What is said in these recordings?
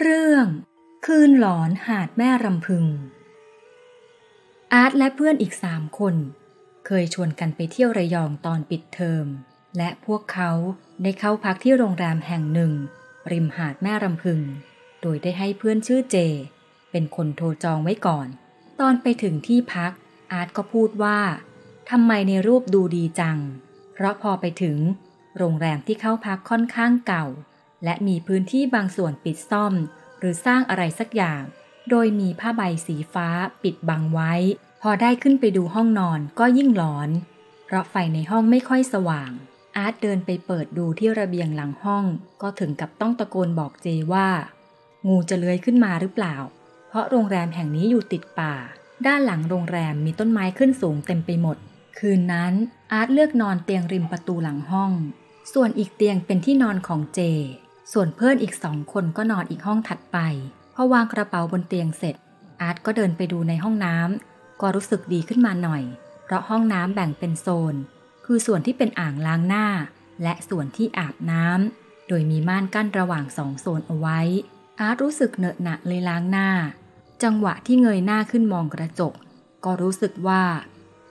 เรื่องคืนหลอนหาดแม่รำพึง อาร์ตและเพื่อนอีกสามคน เคยชวนกันไปเที่ยวระยองตอนปิดเทอม และพวกเขาได้เข้าพักที่โรงแรมแห่งหนึ่ง ริมหาดแม่รำพึง โดยได้ให้เพื่อนชื่อเจ เป็นคนโทรจองไว้ก่อน ตอนไปถึงที่พัก อาร์ตก็พูดว่าทำไมในรูปดูดีจัง เพราะพอไปถึง โรงแรมที่เข้าพักค่อนข้างเก่า และมีพื้นที่บางส่วนปิดซ่อม หรือสร้างอะไรสักอย่าง โดยมีผ้าใบสีฟ้าปิดบังไว้ พอได้ขึ้นไปดูห้องนอนก็ยิ่งหลอน เพราะไฟในห้องไม่ค่อยสว่าง อาร์ตเดินไปเปิดดูที่ระเบียงหลังห้อง ก็ถึงกับต้องตะโกนบอกเจว่า งูจะเลื้อยขึ้นมาหรือเปล่า เพราะโรงแรมแห่งนี้อยู่ติดป่า ด้านหลังโรงแรมมีต้นไม้ขึ้นสูงเต็มไปหมด คืนนั้นอาร์ตเลือกนอนเตียงริมประตูหลังห้อง ส่วนอีกเตียงเป็นที่นอนของเจ ส่วนเพื่อนอีกสองคนก็นอนอีกห้องถัดไป พอวางกระเป๋าบนเตียงเสร็จ อาร์ตก็เดินไปดูในห้องน้ำก็รู้สึกดีขึ้นมาหน่อย เพราะห้องน้ำแบ่งเป็นโซน คือส่วนที่เป็นอ่างล้างหน้า และส่วนที่อาบน้ำโดยมีม่านกั้นระหว่างสองโซนเอาไว้ อาร์ตรู้สึกเหนอะหนะเลยล้างหน้า จังหวะที่เงยหน้าขึ้นมองกระจก ก็รู้สึกว่า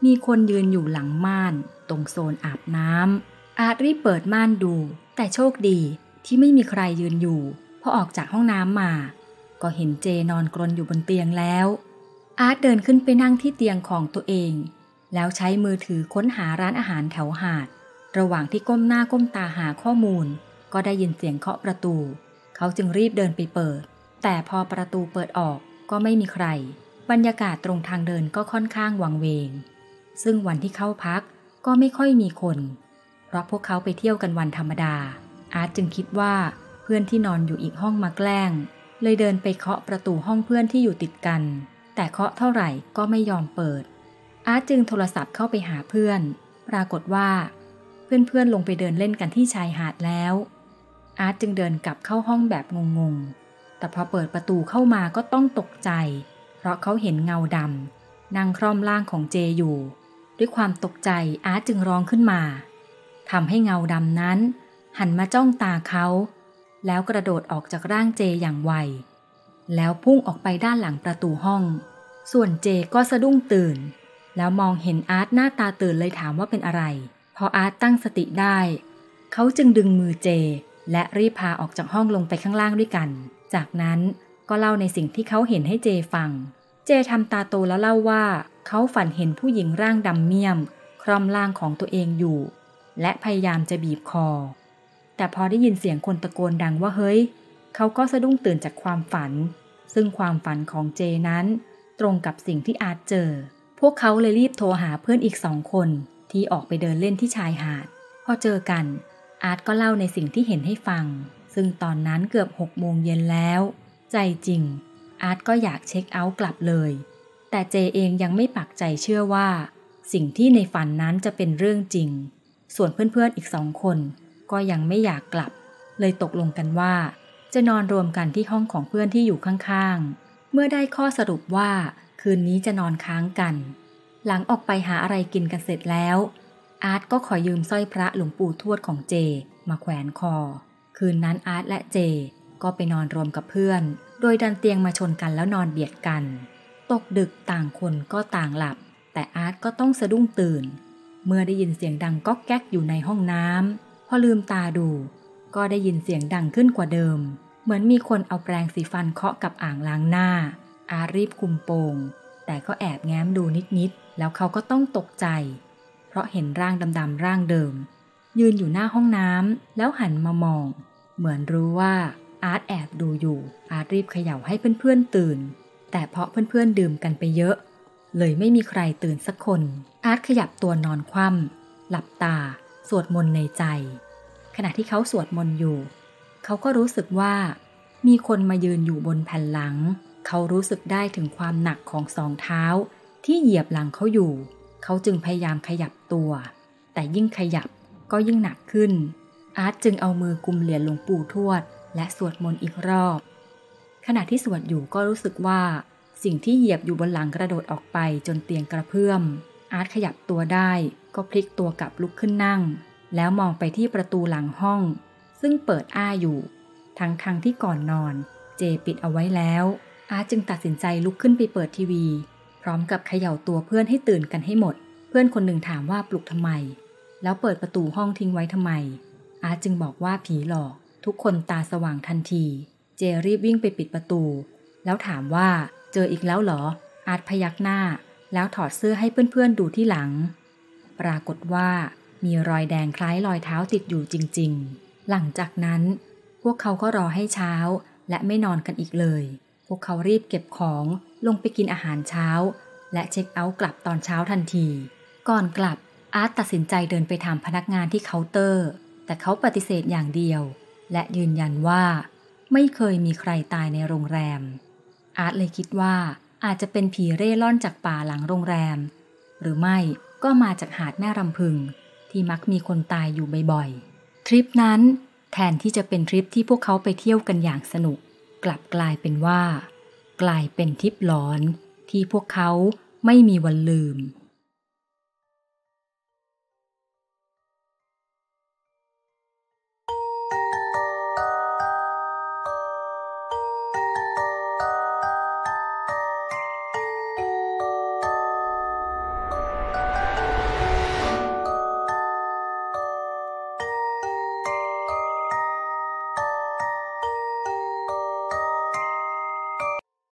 มีคนยืนอยู่หลังม่าน ตรงโซนอาบน้ำอาร์ตรีบเปิดม่านดู แต่โชคดี ที่ไม่มีใครยืนอยู่พอออกจากห้องน้ำมา ก็เห็นเจนอนกรนอยู่บนเตียงแล้ว อาร์ตเดินขึ้นไปนั่งที่เตียงของตัวเอง แล้วใช้มือถือค้นหาร้านอาหารแถวหาด ระหว่างที่ก้มหน้าก้มตาหาข้อมูล ก็ได้ยินเสียงเคาะประตู เขาจึงรีบเดินไปเปิด แต่พอประตูเปิดออกก็ไม่มีใคร บรรยากาศตรงทางเดินก็ค่อนข้างวังเวง ซึ่งวันที่เข้าพักก็ไม่ค่อยมีคน เพราะพวกเขาไปเที่ยวกันวันธรรมดา อาร์ตจึงคิดว่าเพื่อนที่นอนอยู่อีกห้องมาแกล้ง เลยเดินไปเคาะประตูห้องเพื่อนที่อยู่ติดกัน แต่เคาะเท่าไหร่ก็ไม่ยอมเปิด อาร์ตจึงโทรศัพท์เข้าไปหาเพื่อน ปรากฏว่า เพื่อนๆลงไปเดินเล่นกันที่ชายหาดแล้ว อาร์ตจึงเดินกลับเข้าห้องแบบงงๆ แต่พอเปิดประตูเข้ามาก็ต้องตกใจ เพราะเขาเห็นเงาดำนั่งคร่อมร่างของเจอยู่ ด้วยความตกใจอาร์ตจึงร้องขึ้นมาทำให้เงาดำนั้น หันมาจ้องตาเขา แล้วกระโดดออกจากร่างเจอย่างไว แล้วพุ่งออกไปด้านหลังประตูห้อง ส่วนเจก็สะดุ้งตื่น แล้วมองเห็นอาร์ตหน้าตาตื่นเลยถามว่าเป็นอะไร พออาร์ตตั้งสติได้ เขาจึงดึงมือเจ และรีบพาออกจากห้องลงไปข้างล่างด้วยกัน จากนั้นก็เล่าในสิ่งที่เขาเห็นให้เจฟัง เจทำตาโตแล้วเล่าว่า เขาฝันเห็นผู้หญิงร่างดำเมี่ยม คร่อมร่างของตัวเองอยู่ และพยายามจะบีบคอ แต่พอได้ยินเสียงคนตะโกนดังว่าเฮ้ย เขาก็สะดุ้งตื่นจากความฝัน ซึ่งความฝันของเจนั้น ตรงกับสิ่งที่อาร์ตเจอ พวกเขาเลยรีบโทรหาเพื่อนอีกสองคนที่ออกไปเดินเล่นที่ชายหาด พอเจอกัน อาร์ตก็เล่าในสิ่งที่เห็นให้ฟัง ซึ่งตอนนั้นเกือบหกโมงเย็นแล้ว ใจจริง อาร์ตก็อยากเช็คเอาท์กลับเลย แต่เจเองยังไม่ปักใจเชื่อว่า สิ่งที่ในฝันนั้นจะเป็นเรื่องจริง ส่วนเพื่อนๆอีกสองคน ก็ยังไม่อยากกลับ เลยตกลงกันว่า จะนอนรวมกันที่ห้องของเพื่อนที่อยู่ข้างๆ เมื่อได้ข้อสรุปว่า คืนนี้จะนอนค้างกัน หลังออกไปหาอะไรกินกันเสร็จแล้ว อาร์ตก็ขอยืมสร้อยพระหลวงปู่ทวดของเจ มาแขวนคอ คืนนั้นอาร์ตและเจ ก็ไปนอนรวมกับเพื่อน โดยดันเตียงมาชนกันแล้วนอนเบียดกัน ตกดึกต่างคนก็ต่างหลับ แต่อาร์ตก็ต้องสะดุ้งตื่นเมื่อได้ยินเสียงดังก๊อกแก๊กอยู่ในห้องน้ำ อลืมตาดู ก็ได้ยินเสียงดังขึ้นกว่าเดิม เหมือนมีคนเอาแปรงสีฟันเคาะกับอ่างล้างหน้า อารีบคุมโปง แต่ก็แอบแง้มดูนิดๆ แล้วเขาก็ต้องตกใจ เพราะเห็นร่างดำๆร่างเดิม ยืนอยู่หน้าห้องน้ำแล้วหันมามอง เหมือนรู้ว่าอาร์ตแอบดูอยู่ อาร์ตรีบเขย่าให้เพื่อนๆตื่น แต่เพราะเพื่อนๆดื่มกันไปเยอะ เลยไม่มีใครตื่นสักคน อาร์ตขยับตัวนอนคว่ำหลับตา สวดมนต์ในใจ ขณะที่เขาสวดมนต์อยู่ เขาก็รู้สึกว่า มีคนมายืนอยู่บนแผ่นหลัง เขารู้สึกได้ถึงความหนักของสองเท้า ที่เหยียบหลังเขาอยู่ เขาจึงพยายามขยับตัว แต่ยิ่งขยับก็ยิ่งหนักขึ้น อาร์ตจึงเอามือกุมเหรียญหลวงปู่ทวด และสวดมนต์อีกรอบ ขณะที่สวดอยู่ก็รู้สึกว่า สิ่งที่เหยียบอยู่บนหลังกระโดดออกไปจนเตียงกระเพื่อม อาร์ตขยับตัวได้ ก็พลิกตัวกลับลุกขึ้นนั่ง แล้วมองไปที่ประตูหลังห้อง ซึ่งเปิดอ้าอยู่ ทั้งทางที่ก่อนนอนเจเจปิดเอาไว้แล้ว อาร์ตจึงตัดสินใจลุกขึ้นไปเปิดทีวี พร้อมกับเขย่าตัวเพื่อนให้ตื่นกันให้หมด เพื่อนคนหนึ่งถามว่าปลุกทำไม แล้วเปิดประตูห้องทิ้งไว้ทำไม อาร์ตจึงบอกว่าผีหลอก ทุกคนตาสว่างทันที เจรีบวิ่งไปปิดประตู แล้วถามว่าเจออีกแล้วเหรอ อาร์ตพยักหน้า แล้วถอดเสื้อให้เพื่อนๆดูที่หลัง ปรากฏว่ามีรอยแดงคล้ายรอยเท้าติดอยู่จริงๆ หลังจากนั้นพวกเขาก็รอให้เช้าและไม่นอนกันอีกเลย พวกเขารีบเก็บของลงไปกินอาหารเช้า และเช็คเอาท์กลับตอนเช้าทันที ก่อนกลับอาร์ตตัดสินใจเดินไปถามพนักงานที่เคาน์เตอร์ แต่เขาปฏิเสธอย่างเดียว และยืนยันว่า ไม่เคยมีใครตายในโรงแรม อาร์ตเลยคิดว่า อาจจะเป็นผีเร่ร่อนจากป่าหลังโรงแรม หรือไม่ก็มาจากหาดแม่รำพึง ที่มักมีคนตายอยู่บ่อยๆ ทริปนั้นแทนที่จะเป็นทริปที่พวกเขาไปเที่ยวกันอย่างสนุก กลับกลายเป็นว่า กลายเป็นทริปหลอนที่พวกเขาไม่มีวันลืม